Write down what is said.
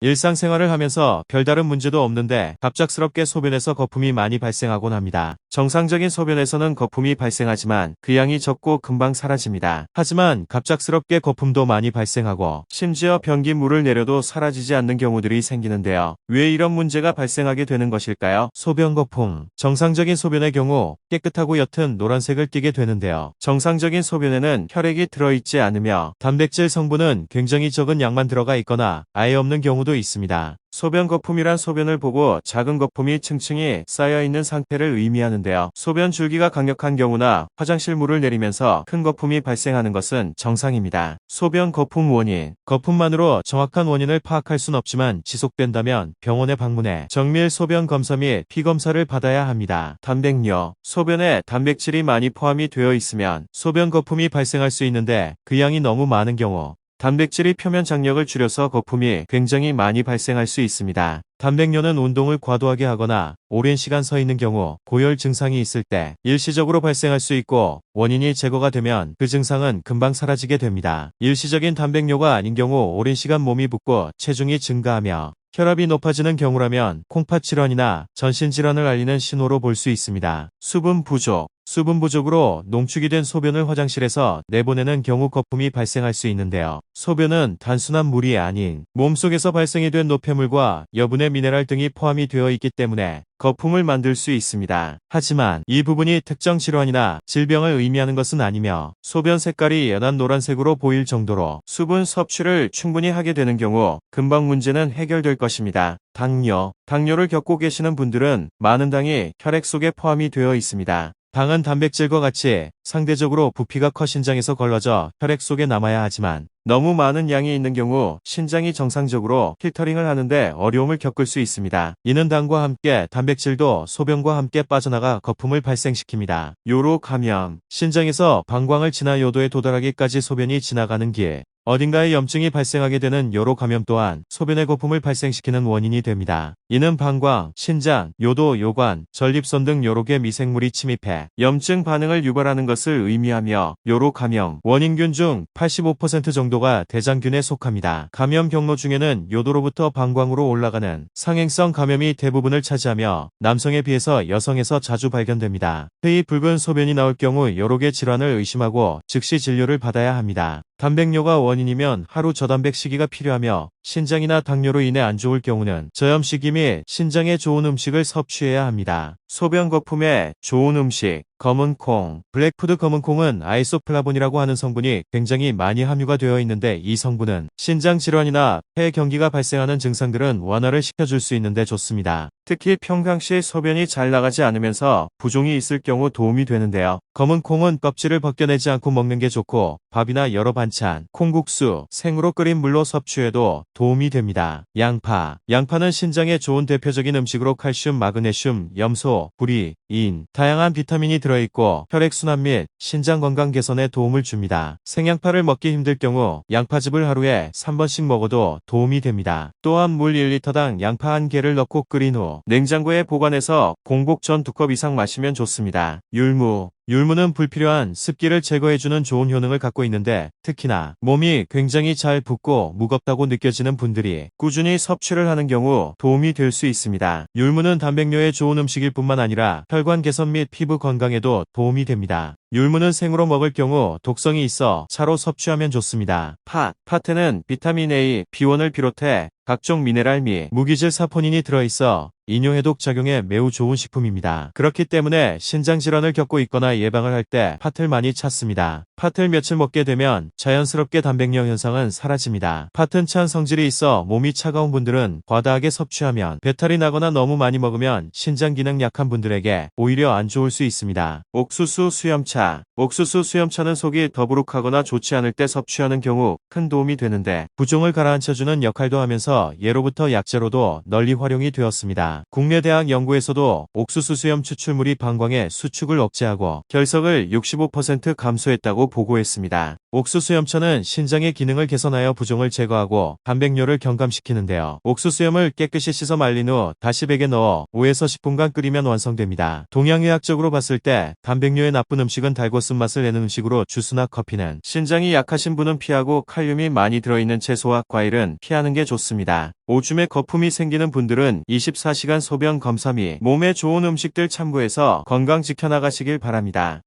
일상생활을 하면서 별다른 문제도 없는데 갑작스럽게 소변에서 거품이 많이 발생하곤 합니다. 정상적인 소변에서는 거품이 발생하지만 그 양이 적고 금방 사라집니다. 하지만 갑작스럽게 거품도 많이 발생하고 심지어 변기 물을 내려도 사라지지 않는 경우들이 생기는데요. 왜 이런 문제가 발생하게 되는 것일까요? 소변 거품. 정상적인 소변의 경우 깨끗하고 옅은 노란색을 띠게 되는데요. 정상적인 소변에는 혈액이 들어있지 않으며 단백질 성분은 굉장히 적은 양만 들어가 있거나 아예 없는 경우도 있습니다. 소변 거품이란 소변을 보고 작은 거품이 층층이 쌓여 있는 상태를 의미하는데요. 소변 줄기가 강력한 경우나 화장실 물을 내리면서 큰 거품이 발생하는 것은 정상입니다. 소변 거품 원인. 거품만으로 정확한 원인을 파악할 순 없지만 지속된다면 병원에 방문해 정밀 소변 검사 및 피 검사를 받아야 합니다. 단백뇨. 소변에 단백질이 많이 포함이 되어 있으면 소변 거품이 발생할 수 있는데 그 양이 너무 많은 경우 단백질이 표면 장력을 줄여서 거품이 굉장히 많이 발생할 수 있습니다. 단백뇨는 운동을 과도하게 하거나 오랜 시간 서 있는 경우 고열 증상이 있을 때 일시적으로 발생할 수 있고 원인이 제거가 되면 그 증상은 금방 사라지게 됩니다. 일시적인 단백뇨가 아닌 경우 오랜 시간 몸이 붓고 체중이 증가하며 혈압이 높아지는 경우라면 콩팥 질환이나 전신 질환을 알리는 신호로 볼 수 있습니다. 수분 부족 수분 부족으로 농축이 된 소변을 화장실에서 내보내는 경우 거품이 발생할 수 있는데요. 소변은 단순한 물이 아닌 몸속에서 발생이 된 노폐물과 여분의 미네랄 등이 포함이 되어 있기 때문에 거품을 만들 수 있습니다. 하지만 이 부분이 특정 질환이나 질병을 의미하는 것은 아니며 소변 색깔이 연한 노란색으로 보일 정도로 수분 섭취를 충분히 하게 되는 경우 금방 문제는 해결될 것입니다. 당뇨. 당뇨를 겪고 계시는 분들은 많은 당이 혈액 속에 포함이 되어 있습니다. 당은 단백질과 같이 상대적으로 부피가 커 신장에서 걸러져 혈액 속에 남아야 하지만 너무 많은 양이 있는 경우 신장이 정상적으로 필터링을 하는데 어려움을 겪을 수 있습니다. 이는 당과 함께 단백질도 소변과 함께 빠져나가 거품을 발생시킵니다. 요로 감염 신장에서 방광을 지나 요도에 도달하기까지 소변이 지나가는 길 어딘가에 염증이 발생하게 되는 요로 감염 또한 소변의 거품을 발생시키는 원인이 됩니다. 이는 방광, 신장, 요도, 요관, 전립선 등개 미생물이 침입해 염증 반응을 유발하는 것을 의미하며 요로 감염, 원인균 중 85% 정도 가 대장균에 속합니다. 감염 경로 중에는 요도로부터 방광으로 올라가는 상행성 감염이 대부분을 차지하며 남성에 비해서 여성에서 자주 발견됩니다. 회의 붉은 소변이 나올 경우 여러 개 질환을 의심하고 즉시 진료를 받아야 합니다. 단백뇨가 원인이면 하루 저단백 시기가 필요하며 신장이나 당뇨로 인해 안 좋을 경우는 저염 시기 및 신장에 좋은 음식을 섭취해야 합니다. 소변 거품에 좋은 음식 검은 콩, 블랙푸드 검은 콩은 아이소플라본이라고 하는 성분이 굉장히 많이 함유가 되어 있는데 이 성분은 신장 질환이나 폐 경기가 발생하는 증상들은 완화를 시켜줄 수 있는데 좋습니다. 특히 평상시 소변이 잘 나가지 않으면서 부종이 있을 경우 도움이 되는데요. 검은 콩은 껍질을 벗겨내지 않고 먹는 게 좋고 밥이나 여러 반 찬, 콩국수, 생으로 끓인 물로 섭취해도 도움이 됩니다. 양파. 양파는 신장에 좋은 대표적인 음식으로 칼슘, 마그네슘, 염소, 구리, 인, 다양한 비타민이 들어있고 혈액순환 및 신장 건강 개선에 도움을 줍니다. 생양파를 먹기 힘들 경우 양파즙을 하루에 3번씩 먹어도 도움이 됩니다. 또한 물 1리터당 양파 한 개를 넣고 끓인 후 냉장고에 보관해서 공복 전 두 컵 이상 마시면 좋습니다. 율무 율무는 불필요한 습기를 제거해주는 좋은 효능을 갖고 있는데 특히나 몸이 굉장히 잘 붓고 무겁다고 느껴지는 분들이 꾸준히 섭취를 하는 경우 도움이 될 수 있습니다. 율무는 단백뇨에 좋은 음식일 뿐만 아니라 혈관 개선 및 피부 건강에도 도움이 됩니다. 율무는 생으로 먹을 경우 독성이 있어 차로 섭취하면 좋습니다. 팥. 팥에는 비타민 A, B1을 비롯해 각종 미네랄 및 무기질 사포닌이 들어있어 이뇨해독 작용에 매우 좋은 식품입니다. 그렇기 때문에 신장 질환을 겪고 있거나 예방을 할 때 팥을 많이 찾습니다. 팥을 며칠 먹게 되면 자연스럽게 단백뇨 현상은 사라집니다. 팥은 찬 성질이 있어 몸이 차가운 분들은 과다하게 섭취하면 배탈이 나거나 너무 많이 먹으면 신장 기능 약한 분들에게 오히려 안 좋을 수 있습니다. 옥수수 수염차 옥수수 수염차는 속이 더부룩하거나 좋지 않을 때 섭취하는 경우 큰 도움이 되는데 부종을 가라앉혀주는 역할도 하면서 예로부터 약재로도 널리 활용이 되었습니다. 국내 대학 연구에서도 옥수수 수염 추출물이 방광의 수축을 억제하고 결석을 65% 감소했다고 보고했습니다. 옥수수염차는 신장의 기능을 개선하여 부종을 제거하고 단백뇨를 경감시키는데요. 옥수수염을 깨끗이 씻어 말린 후 다시 백에 넣어 5에서 10분간 끓이면 완성됩니다. 동양의학적으로 봤을 때 단백뇨의 나쁜 음식은 달고 쓴맛을 내는 음식으로 주스나 커피는 신장이 약하신 분은 피하고 칼륨이 많이 들어있는 채소와 과일은 피하는 게 좋습니다. 오줌에 거품이 생기는 분들은 24시간 소변 검사 및 몸에 좋은 음식들 참고해서 건강 지켜나가시길 바랍니다.